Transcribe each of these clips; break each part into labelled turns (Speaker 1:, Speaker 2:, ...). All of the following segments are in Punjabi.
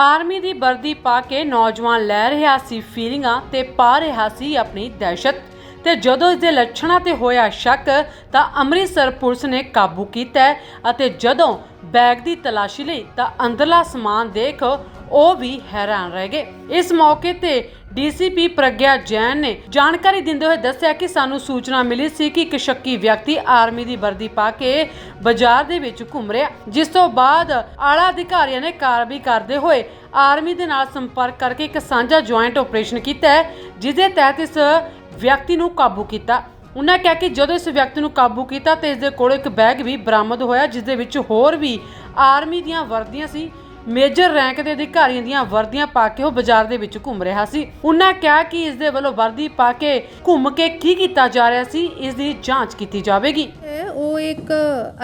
Speaker 1: ਆਰਮੀ ਦੀ ਵਰਦੀ ਪਾ ਕੇ ਨੌਜਵਾਨ ਲੈ ਰਿਹਾ ਸੀ ਫੀਲਿੰਗਾਂ ਤੇ ਪਾ ਰਿਹਾ ਸੀ ਆਪਣੀ ਦਹਿਸ਼ਤ। ਤੇ ਜਦੋਂ ਇਸ ਦੇ ਲੱਛਣਾਂ ਤੇ ਹੋਇਆ ਸ਼ੱਕ, ਤਾਂ ਅੰਮ੍ਰਿਤਸਰ ਪੁਲਿਸ ਨੇ ਕਾਬੂ ਕੀਤਾ ਅਤੇ ਜਦੋਂ ਬੈਗ ਦੀ ਤਲਾਸ਼ੀ ਲਈ ਤਾਂ ਅੰਦਰਲਾ ਸਮਾਨ ਦੇਖ ਉਹ ਵੀ ਹੈਰਾਨ ਰਹਿ ਗਏ। ਇਸ ਮੌਕੇ ਤੇ ਡੀਸੀਪੀ ਪ੍ਰਗਿਆ ਜੈਨ ਨੇ ਜਾਣਕਾਰੀ ਦਿੰਦੇ ਹੋਏ ਦੱਸਿਆ ਕਿ ਸਾਨੂੰ ਸੂਚਨਾ ਮਿਲੀ ਸੀ ਕਿ ਇੱਕ ਸ਼ੱਕੀ ਵਿਅਕਤੀ ਆਰਮੀ ਦੀ ਵਰਦੀ ਪਾ ਕੇ ਬਾਜ਼ਾਰ ਦੇ ਵਿੱਚ ਘੁੰਮ ਰਿਹਾ। ਜਿਸ ਤੋਂ ਬਾਅਦ ਆਲਾ ਅਧਿਕਾਰੀਆਂ ਨੇ ਕਾਰਵਾਈ ਕਰਦੇ ਹੋਏ ਆਰਮੀ ਦੇ ਨਾਲ ਸੰਪਰਕ ਕਰਕੇ ਇੱਕ ਸਾਂਝਾ ਜੁਆਇੰਟ ਆਪਰੇਸ਼ਨ ਕੀਤਾ ਹੈ ਜਿਸ ਦੇ ਤਹਿਤ ਇਸ ਵਿਅਕਤੀ ਨੂੰ ਕਾਬੂ ਕੀਤਾ। ਉਹਨਾਂ ਕਿਹਾ ਕਿ ਜਦੋਂ ਇਸ ਵਿਅਕਤੀ ਨੂੰ ਕਾਬੂ ਕੀਤਾ ਤੇ ਇਸ ਦੇ ਕੋਲੋਂ ਇੱਕ ਬੈਗ ਵੀ ਬਰਾਮਦ ਹੋਇਆ, ਜਿਸ ਦੇ ਵਿੱਚ ਹੋਰ ਵੀ ਆਰਮੀ ਦੀਆਂ ਵਰਦੀਆਂ ਸੀ। ਮੇਜਰ ਰੈਂਕ ਦੇ ਅਧਿਕਾਰੀਆਂ ਦੀਆਂ ਵਰਦੀਆਂ ਪਾ ਕੇ ਉਹ ਬਾਜ਼ਾਰ ਦੇ ਵਿੱਚ ਘੁੰਮ ਰਿਹਾ ਸੀ। ਉਹਨਾਂ ਕਿਹਾ ਕਿ ਇਸ ਦੇ ਵੱਲੋਂ ਵਰਦੀ ਪਾ ਕੇ ਘੁੰਮ ਕੇ ਕੀ ਕੀਤਾ ਜਾ ਰਿਹਾ ਸੀ ਇਸ ਦੀ ਜਾਂਚ ਕੀਤੀ ਜਾਵੇਗੀ।
Speaker 2: ਉਹ ਇੱਕ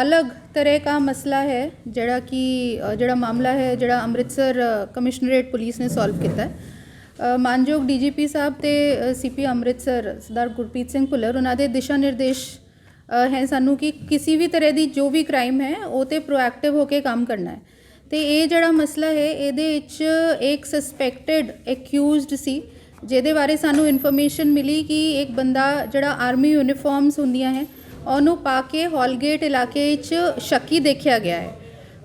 Speaker 2: ਅਲੱਗ ਤਰ੍ਹਾਂ ਦਾ ਮਸਲਾ ਹੈ, ਜਿਹੜਾ ਕਿ ਜਿਹੜਾ ਮਾਮਲਾ ਹੈ, ਜਿਹੜਾ ਅੰਮ੍ਰਿਤਸਰ ਕਮਿਸ਼ਨਰੇਟ ਪੁਲਿਸ ਨੇ ਸੋਲਵ ਕੀਤਾ। ਹੈ ਮਾਨਯੋਗ ਡੀਜੀਪੀ ਸਾਹਿਬ ਤੇ ਸੀਪੀ ਅੰਮ੍ਰਿਤਸਰ ਸਰਦਾਰ ਗੁਰਪ੍ਰੀਤ ਸਿੰਘ ਭੁੱਲਰ, ਉਹਨਾਂ ਦੇ ਦਿਸ਼ਾ ਨਿਰਦੇਸ਼ ਹੈ ਸਾਨੂੰ ਕਿ ਕਿਸੇ ਵੀ ਤਰ੍ਹਾਂ ਦੀ ਜੋ ਵੀ ਕ੍ਰਾਈਮ ਹੈ, ਉਹ ਤੇ ਪ੍ਰੋਐਕਟਿਵ ਹੋ ਕੇ ਕੰਮ ਕਰਨਾ ਹੈ। ਤੇ ਇਹ ਜਿਹੜਾ ਮਸਲਾ ਹੈ, ਇਹਦੇ ਵਿੱਚ ਇੱਕ ਸਸਪੈਕਟਡ ਅਕਿਊਜ਼ਡ ਸੀ, ਜਿਹਦੇ ਬਾਰੇ ਸਾਨੂੰ ਇਨਫੋਰਮੇਸ਼ਨ ਮਿਲੀ ਕਿ ਇੱਕ ਬੰਦਾ ਜਿਹੜਾ ਆਰਮੀ ਯੂਨੀਫਾਰਮਸ ਹੁੰਦੀਆਂ ਹੈ, ਉਹਨੂੰ ਪਾ ਕੇ ਹਾਲਗੇਟ ਇਲਾਕੇ ਵਿੱਚ ਸ਼ੱਕੀ ਦੇਖਿਆ ਗਿਆ ਹੈ।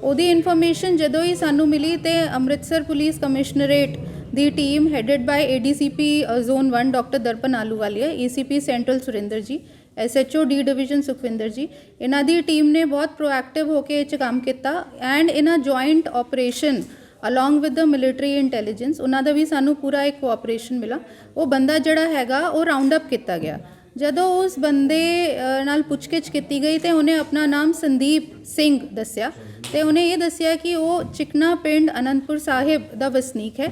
Speaker 2: ਉਹਦੀ ਇਨਫੋਰਮੇਸ਼ਨ ਜਦੋਂ ਹੀ ਸਾਨੂੰ ਮਿਲੀ ਤੇ Amritsar police commissionerate the team headed by ADCP zone 1 doctor Darpan Ahluwalia ACP central Surinder ji SHO D division Sukhwinder ਜੀ। ਇਹਨਾਂ ਦੀ ਟੀਮ ਨੇ ਬਹੁਤ ਪ੍ਰੋਐਕਟਿਵ ਹੋ ਕੇ ਇਹ 'ਚ ਕੰਮ ਕੀਤਾ ਐਂਡ ਇਹਨਾਂ joint operation along with the military intelligence ਉਹਨਾਂ ਦਾ ਵੀ ਸਾਨੂੰ ਪੂਰਾ ਇੱਕ ਕੋਆਪਰੇਸ਼ਨ ਮਿਲਾ। ਉਹ ਬੰਦਾ ਜਿਹੜਾ ਹੈਗਾ ਉਹ ਰਾਉਂਡ ਅਪ ਕੀਤਾ ਗਿਆ। ਜਦੋਂ ਉਸ ਬੰਦੇ ਅ, ਨਾਲ ਪੁੱਛਗਿੱਛ ਕੀਤੀ ਗਈ ਤੇ ਉਹਨੇ ਆਪਣਾ ਨਾਮ ਸੰਦੀਪ ਸਿੰਘ ਦੱਸਿਆ ਤੇ ਉਹਨੇ ਇਹ ਦੱਸਿਆ ਕਿ ਉਹ ਚਿਕਨਾ ਪਿੰਡ ਅਨੰਦਪੁਰ ਸਾਹਿਬ ਦਾ ਵਸਨੀਕ ਹੈ।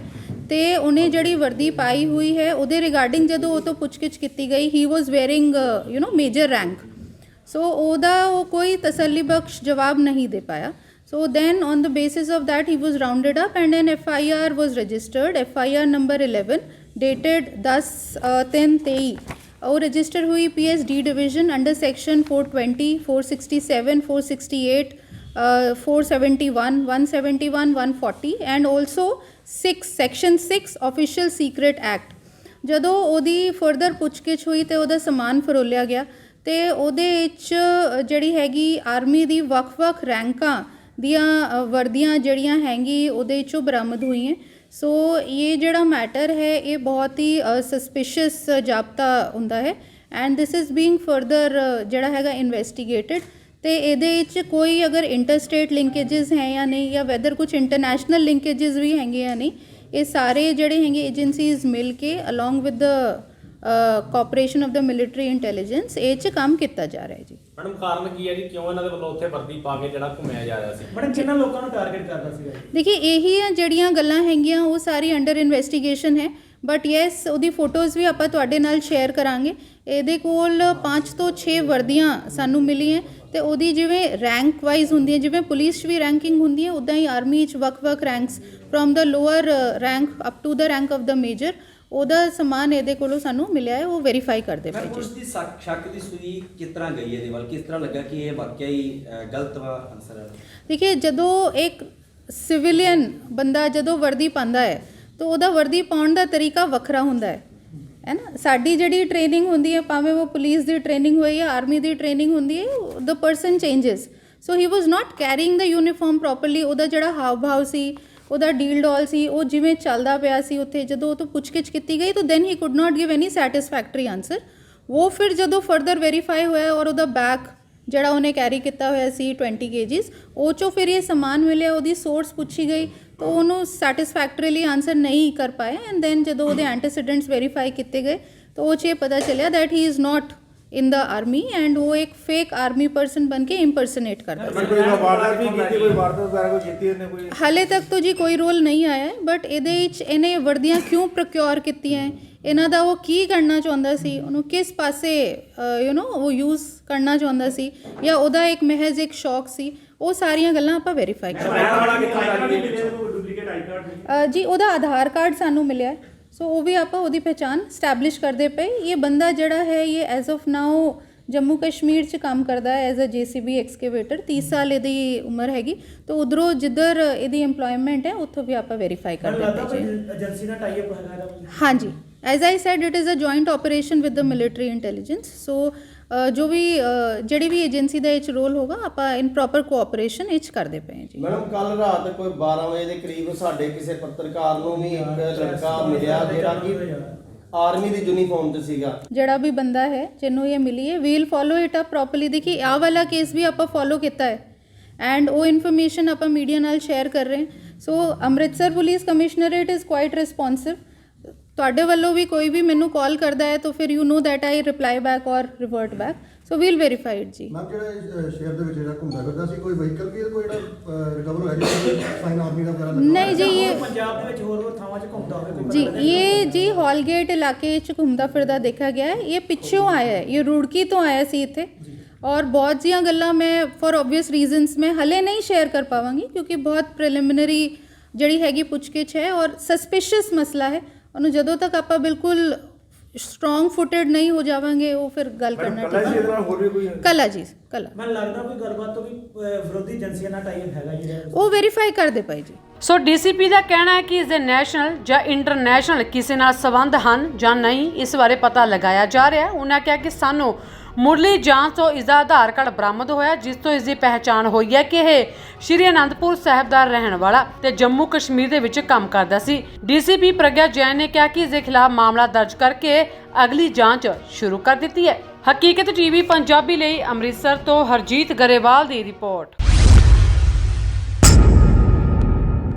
Speaker 2: ਤੇ ਉਹਨੇ ਜਿਹੜੀ ਵਰਦੀ ਪਾਈ ਹੋਈ ਹੈ ਉਹਦੇ ਰਿਗਾਰਡਿੰਗ ਜਦੋਂ ਉਹ ਤੋਂ ਪੁੱਛਗਿੱਛ ਕੀਤੀ ਗਈ ਹੀ was wearing you know major rank so ਉਹਦਾ ਉਹ ਕੋਈ ਤਸੱਲੀਬਖਸ਼ ਜਵਾਬ ਨਹੀਂ ਦੇ ਪਾਇਆ। So then on the basis of that he was rounded up and an FIR was registered FIR number 11 dated 10 uh, 10 23 ਉਹ ਰਜਿਸਟਰ ਹੋਈ PSD division under section 420 467 468 uh, 471 171 140 and also 6 section 6 official secret act. ਜਦੋਂ ਉਹਦੀ ਫਰਦਰ ਪੁੱਛਗਿੱਛ ਹੋਈ ਤੇ ਉਹਦਾ ਸਮਾਨ ਫਰੋਲਿਆ ਗਿਆ ਤੇ ਉਹਦੇ ਵਿੱਚ ਜਿਹੜੀ ਹੈਗੀ ਆਰਮੀ ਦੀ ਵੱਖ-ਵੱਖ ਰੈਂਕਾਂ ਦੀਆਂ ਵਰਦੀਆਂ ਜਿਹੜੀਆਂ ਹੈਗੀ ਉਹਦੇ ਵਿੱਚੋਂ ਬਰਾਮਦ ਹੋਈਆਂ। ਸੋ ਇਹ ਜਿਹੜਾ ਮੈਟਰ ਹੈ ਇਹ ਬਹੁਤ ਹੀ ਸਸਪੀਸ਼ੀਅਸ ਜਾਪਤਾ ਹੁੰਦਾ ਹੈ। And this is being further ਜਿਹੜਾ ਹੈਗਾ ਇਨਵੈਸਟੀਗੇਟਿਡ ਤੇ ਇਹਦੇ ਵਿੱਚ ਕੋਈ ਅਗਰ ਇੰਟਰ ਸਟੇਟ ਲਿੰਕੇजेस ਹੈ ਜਾਂ ਨਹੀਂ ਜਾਂ ਵੈਦਰ ਕੁਝ ਇੰਟਰਨੈਸ਼ਨਲ ਲਿੰਕੇजेस ਵੀ ਹੈਗੇ ਜਾਂ ਨਹੀਂ ਇਹ ਸਾਰੇ ਜਿਹੜੇ ਹੈਗੇ ਏਜੰਸੀਜ਼ ਮਿਲ ਕੇ along with the cooperation of the military intelligence ਇਹ 'ਚ ਕੰਮ ਕੀਤਾ ਜਾ ਰਿਹਾ ਜੀ।
Speaker 3: ਮੈਡਮ ਕਾਰਨ ਕੀ ਹੈ ਜੀ? ਕਿਉਂ ਇਹਨਾਂ ਦੇ ਵੱਲੋਂ ਉੱਥੇ ਵਰਦੀ ਪਾ ਕੇ ਜਿਹੜਾ ਘੁੰਮਾਇਆ ਜਾ ਰਿਹਾ ਸੀ?
Speaker 4: ਮੈਡਮ ਕਿੰਨਾ ਲੋਕਾਂ ਨੂੰ ਟਾਰਗੇਟ ਕਰਦਾ ਸੀਗਾ
Speaker 2: ਦੇਖੀ ਇਹੀ ਆ ਜਿਹੜੀਆਂ ਗੱਲਾਂ ਹੈਗੀਆਂ ਉਹ ਸਾਰੀ ਅੰਡਰ ਇਨਵੈਸਟੀਗੇਸ਼ਨ ਹੈ। ਬਟ ਯੈਸ ਉਹਦੀ ਫੋਟੋਜ਼ ਵੀ ਆਪਾਂ ਤੁਹਾਡੇ ਨਾਲ ਸ਼ੇਅਰ ਕਰਾਂਗੇ। ਇਹਦੇ ਕੋਲ 5 ਤੋਂ 6 ਵਰਦੀਆਂ ਸਾਨੂੰ ਮਿਲੀਆਂ। ਤੇ ਉਹਦੀ ਜਿਵੇਂ ਰੈਂਕ ਵਾਈਜ਼ ਹੁੰਦੀ ਹੈ ਜਿਵੇਂ ਪੁਲਿਸ 'ਚ ਵੀ ਰੈਂਕਿੰਗ ਹੁੰਦੀ ਹੈ ਉਦਾਂ ਹੀ ਆਰਮੀ 'ਚ ਵੱਖ-ਵੱਖ ranks from the lower rank up to the rank of the major ਉਹਦਾ ਸਮਾਨ ਇਹਦੇ ਕੋਲੋਂ ਸਾਨੂੰ ਮਿਲਿਆ ਹੈ ਉਹ ਵੈਰੀਫਾਈ ਕਰਦੇ ਪਏ ਜੀ।
Speaker 5: ਉਸ ਦੀ ਸ਼ੱਕ ਦੀ ਸੂਈ ਕਿਸ ਤਰ੍ਹਾਂ ਗਈ ਇਹਦੇ ਵੱਲ? ਕਿਸ ਤਰ੍ਹਾਂ ਲੱਗਾ ਕਿ ਇਹ ਵਾਕਿਆ ਹੀ ਗਲਤ ਵਾ ਅਨਸਰ
Speaker 2: ਦੇਖਿਏ ਜਦੋਂ ਇੱਕ ਸਿਵਿਲੀਅਨ ਬੰਦਾ ਜਦੋਂ ਵਰਦੀ ਪਾਉਂਦਾ ਹੈ ਤਾਂ ਉਹਦਾ ਵਰਦੀ ਪਾਉਣ ਦਾ ਤਰੀਕਾ ਵੱਖਰਾ ਹੁੰਦਾ ਹੈ। ਹੈ ਨਾ? ਸਾਡੀ ਜਿਹੜੀ ਟ੍ਰੇਨਿੰਗ ਹੁੰਦੀ ਹੈ, ਭਾਵੇਂ ਉਹ ਪੁਲਿਸ ਦੀ ਟ੍ਰੇਨਿੰਗ ਹੋਏ ਜਾਂ ਆਰਮੀ ਦੀ ਟ੍ਰੇਨਿੰਗ ਹੁੰਦੀ ਹੈ the person changes so he was not carrying the uniform properly ਉਹਦਾ ਜਿਹੜਾ ਹਾਵ ਭਾਵ ਸੀ, ਉਹਦਾ ਡੀਲ ਡੋਲ ਸੀ, ਉਹ ਜਿਵੇਂ ਚੱਲਦਾ ਪਿਆ ਸੀ ਉੱਥੇ, ਜਦੋਂ ਉਹ ਤੋਂ ਪੁੱਛਗਿੱਛ ਕੀਤੀ ਗਈ, ਤਾਂ then he could not give any satisfactory answer ਉਹ ਫਿਰ ਜਦੋਂ ਫਰਦਰ ਵੈਰੀਫਾਈ ਹੋਇਆ ਔਰ ਉਹਦਾ ਬੈਕ ਜਿਹੜਾ ਉਹਨੇ ਕੈਰੀ ਕੀਤਾ ਹੋਇਆ ਸੀ 20 ਕੇਜੀਸ ਉਹ ਚੋਂ ਫਿਰ ਇਹ ਸਮਾਨ ਮਿਲਿਆ ਉਹਦੀ ਸੋਰਸ ਪੁੱਛੀ ਗਈ ਤਾਂ ਉਹਨੂੰ ਸੈਟੀਸਫੈਕਟਰੀਲੀ ਆਨਸਰ ਨਹੀਂ ਕਰ ਪਾਏ ਐਂਡ ਦੈਨ ਜਦੋਂ ਉਹਦੇ ਐਂਟੀਸੀਡੈਂਟਸ ਵੈਰੀਫਾਈ ਕੀਤੇ ਗਏ ਤਾਂ ਉਹ 'ਚ ਇਹ ਪਤਾ ਚੱਲਿਆ that he is not in the army and ਉਹ ਇੱਕ ਫੇਕ ਆਰਮੀ ਪਰਸਨ ਬਣ ਕੇ ਇੰਪਰਸਨੇਟ ਕਰਦਾ
Speaker 4: ਕੋਈ ਕੋਈ ਵਾਰਦਾਤ ਵੀ ਕੀਤੀ ਕੋਈ ਵਾਰਦਾਤ ਵਗੈਰਾ ਕੋਈ ਕੀਤੀ ਇਹਨੇ ਕੋਈ
Speaker 2: ਹਾਲੇ ਤੱਕ ਤਾਂ ਜੀ ਕੋਈ ਰੋਲ ਨਹੀਂ ਆਇਆ ਬਟ ਇਹਦੇ ਵਿੱਚ ਇਹਨੇ ਵਰਦੀਆਂ ਕਿਉਂ ਪ੍ਰੋਕਿਉਰ ਕੀਤੀਆਂ ਹੈ? ਇਹਨਾਂ ਦਾ ਉਹ ਕੀ ਕਰਨਾ ਚਾਹੁੰਦਾ ਸੀ? ਉਹਨੂੰ ਕਿਸ ਪਾਸੇ ਯੂ نو ਉਹ ਯੂਜ਼ ਕਰਨਾ ਚਾਹੁੰਦਾ ਸੀ? ਜਾਂ ਉਹਦਾ ਇੱਕ ਮਹਿਜ਼ ਇੱਕ ਸ਼ੌਕ ਸੀ? ਉਹ ਸਾਰੀਆਂ ਗੱਲਾਂ ਆਪਾਂ ਵੈਰੀਫਾਈ ਕਰ
Speaker 4: ਡੁਪਲੀਕੇਟ ਆਈ ਕਾਰਡ
Speaker 2: ਅ, ਜੀ? ਉਹਦਾ ਆਧਾਰ ਕਾਰਡ ਸਾਨੂੰ ਮਿਲਿਆ ਸੋ ਉਹ ਵੀ ਆਪਾਂ ਉਹਦੀ ਪਹਿਚਾਨ ਸਟੈਬਲਿਸ਼ ਕਰਦੇ ਪਏ। ਇਹ ਬੰਦਾ ਜਿਹੜਾ ਹੈ ਇਹ as of now Jammu Kashmir 'ਚ ਕੰਮ ਕਰਦਾ ਹੈ ਐਜ਼ ਅ ਜੀਸੀਬੀ ਐਕਸਕੇਵੇਟਰ 30 ਸਾਲ ਇਹਦੀ ਉਮਰ ਹੈਗੀ। ਤਾਂ ਉਧਰੋਂ ਜਿੱਧਰ ਇਹਦੀ EMPLOYMENT ਹੈ ਉੱਥੋਂ ਵੀ ਆਪਾਂ ਵੈਰੀਫਾਈ ਕਰ ਦਿੰਦੇ ਜੀ।
Speaker 4: ਕੋਈ ਏਜੰਸੀ ਨਾਲ ਟਾਈ ਅਪ ਹੈਗਾ ਇਹਦਾ ਕੋਈ।
Speaker 2: ਹਾਂਜੀ। As I said it is a joint operation with the military intelligence so ਜੋ ਵੀ ਜਿਹੜੀ ਵੀ ਏਜੰਸੀ ਦਾ ਇਹ 'ਚ ਰੋਲ ਹੋਗਾ ਆਪਾਂ ਇਨ ਪ੍ਰੋਪਰ ਕੋਆਪਰੇਸ਼ਨ ਇਹ 'ਚ ਕਰਦੇ ਪਏ ਜੀ
Speaker 6: ਮੈਡਮ ਕੱਲ ਰਾਤ ਕੋਈ 12 ਵਜੇ ਦੇ ਕਰੀਬ ਸਾਡੇ ਕਿਸੇ ਪੱਤਰਕਾਰ ਨੂੰ ਵੀ ਇੱਕ ਲੜਕਾ ਮਿਲਿਆ ਜਿਹੜਾ ਕਿ ਆਰਮੀ ਦੀ ਯੂਨੀਫਾਰਮ 'ਚ ਸੀਗਾ
Speaker 2: ਜਿਹੜਾ ਵੀ ਬੰਦਾ ਹੈ ਜਿਹਨੂੰ ਇਹ ਮਿਲੀ ਹੈ we'll follow it up properly ਦੇਖੀ ਆਹ ਵਾਲਾ ਕੇਸ ਵੀ ਆਪਾਂ ਫੋਲੋ ਕੀਤਾ ਹੈ ਐਂਡ ਉਹ ਇਨਫੋਰਮੇਸ਼ਨ ਆਪਾਂ ਮੀਡੀਆ ਨਾਲ ਸ਼ੇਅਰ ਕਰ ਰਹੇ ਹਾਂ so Amritsar police commissionerate is quite responsive ਤੁਹਾਡੇ ਵੱਲੋਂ ਵੀ ਕੋਈ ਵੀ ਮੈਨੂੰ ਕਾਲ ਕਰਦਾ ਹੈ ਤਾਂ ਫਿਰ you know that I reply back or revert back so we'll verify it ਜੀ।
Speaker 7: ਮੈਮ ਜਿਹੜਾ ਇਹ ਸ਼ੇਅਰ ਦੇ ਵਿੱਚ ਜਿਹੜਾ ਘੁੰਮਦਾ ਫਿਰਦਾ ਸੀ ਕੋਈ ਵਹੀਕਲ ਵੀ ਕੋਈ ਜਿਹੜਾ ਰਿਕਵਰ ਹੋਇਆ ਜੀ ਫਾਈਨ ਆਰਮੀ ਦਾ ਵਗੈਰਾ ਲੱਗਾ
Speaker 2: ਨਹੀਂ ਜੀ ਇਹ
Speaker 4: ਪੰਜਾਬ ਦੇ ਵਿੱਚ ਹੋਰ ਹੋਰ ਥਾਵਾਂ 'ਚ ਘੁੰਮਦਾ ਹੋਵੇ
Speaker 2: ਜੀ ਇਹ ਜੀ ਹਾਲਗੇਟ ਇਲਾਕੇ 'ਚ ਘੁੰਮਦਾ ਫਿਰਦਾ ਦੇਖਿਆ ਗਿਆ ਹੈ। ਇਹ ਪਿੱਛੋਂ ਆਇਆ ਹੈ ਇਹ ਰੁੜਕੀ ਤੋਂ ਆਇਆ ਸੀ ਇੱਥੇ। ਔਰ ਬਹੁਤ ਜੀਆਂ ਗੱਲਾਂ ਮੈਂ ਫॉर ਆਬਵੀਅਸ ਰੀਜ਼ਨਸ ਮੈਂ ਹਲੇ ਨਹੀਂ ਸ਼ੇਅਰ ਕਰ ਪਾਵਾਂਗੀ ਕਿਉਂਕਿ ਬਹੁਤ ਪ੍ਰੀਲਿਮਿਨਰੀ ਜਿਹੜੀ ਹੈਗੀ ਪੁੱਛਗਿੱਛ ਹੈ ਔਰ ਸਸਪੀਸ਼ੀਅਸ ਮਸਲਾ ਹੈ। ਉਹਨੂੰ ਜਦੋਂ ਤੱਕ ਆਪਾਂ ਬਿਲਕੁਲ ਸਟਰੋਂਗ ਫੁਟਡ ਨਹੀਂ ਹੋ ਜਾਵਾਂਗੇ ਉਹ ਫਿਰ ਗੱਲ ਕਰਨਾ
Speaker 4: ਕੱਲਾ ਜੀ ਇਹਦੇ ਨਾਲ ਹੋਰ ਵੀ ਕੋਈ
Speaker 2: ਕਲਾ ਜੀ ਕਲਾ।
Speaker 4: ਮੈਨੂੰ ਲੱਗਦਾ ਕੋਈ ਗੱਲਬਾਤ ਤੋਂ ਵੀ ਅਹ, ਵਿਰੋਧੀ ਏਜੰਸੀਆਂ ਨਾਲ ਟਾਈ ਅਪ ਹੈਗਾ ਜੀ ਇਹਦਾ।
Speaker 2: ਉਹ ਵੈਰੀਫਾਈ ਕਰਦੇ ਪਏ ਜੀ।
Speaker 1: ਸੋ ਡੀਸੀਪੀ ਦਾ ਕਹਿਣਾ ਹੈ ਕਿ ਇਸ ਦੇ ਨੈਸ਼ਨਲ ਜਾਂ ਇੰਟਰਨੈਸ਼ਨਲ ਕਿਸੇ ਨਾਲ ਸੰਬੰਧ ਹਨ ਜਾਂ ਨਹੀਂ ਇਸ ਬਾਰੇ ਪਤਾ ਲਗਾਇਆ ਜਾ ਰਿਹਾ ਹੈ। ਉਹਨਾਂ ਕਿਹਾ ਕਿ ਸਾਨੂੰ ਮੁੱਢਲੀ ਜਾਂਚ ਤੋਂ ਇਸ ਦਾ ਆਧਾਰ ਕਾਰਡ ਬਰਾਮਦ ਹੋਇਆ, ਜਿਸ ਤੋਂ ਇਸ ਦੀ ਪਹਿਚਾਣ ਹੋਈ ਹੈ ਕਿ ਇਹ ਸ਼੍ਰੀ ਅਨੰਦਪੁਰ ਸਾਹਿਬ ਦਾ ਰਹਿਣ ਵਾਲਾ ਤੇ ਜੰਮੂ ਕਸ਼ਮੀਰ ਦੇ ਵਿੱਚ ਕੰਮ ਕਰਦਾ ਸੀ। ਡੀਸੀਪੀ ਪ੍ਰਗਿਆ ਜੈਨ ਨੇ ਕਿਹਾ ਕਿ ਇਸ ਦੇ ਖਿਲਾਫ ਮਾਮਲਾ ਦਰਜ ਕਰਕੇ ਅਗਲੀ ਜਾਂਚ ਸ਼ੁਰੂ ਕਰ ਦਿੱਤੀ ਹੈ। ਹਕੀਕਤ ਟੀਵੀ ਪੰਜਾਬੀ ਲਈ ਅੰਮ੍ਰਿਤਸਰ ਤੋਂ ਹਰਜੀਤ ਗਰੇਵਾਲ ਦੀ ਰਿਪੋਰਟ।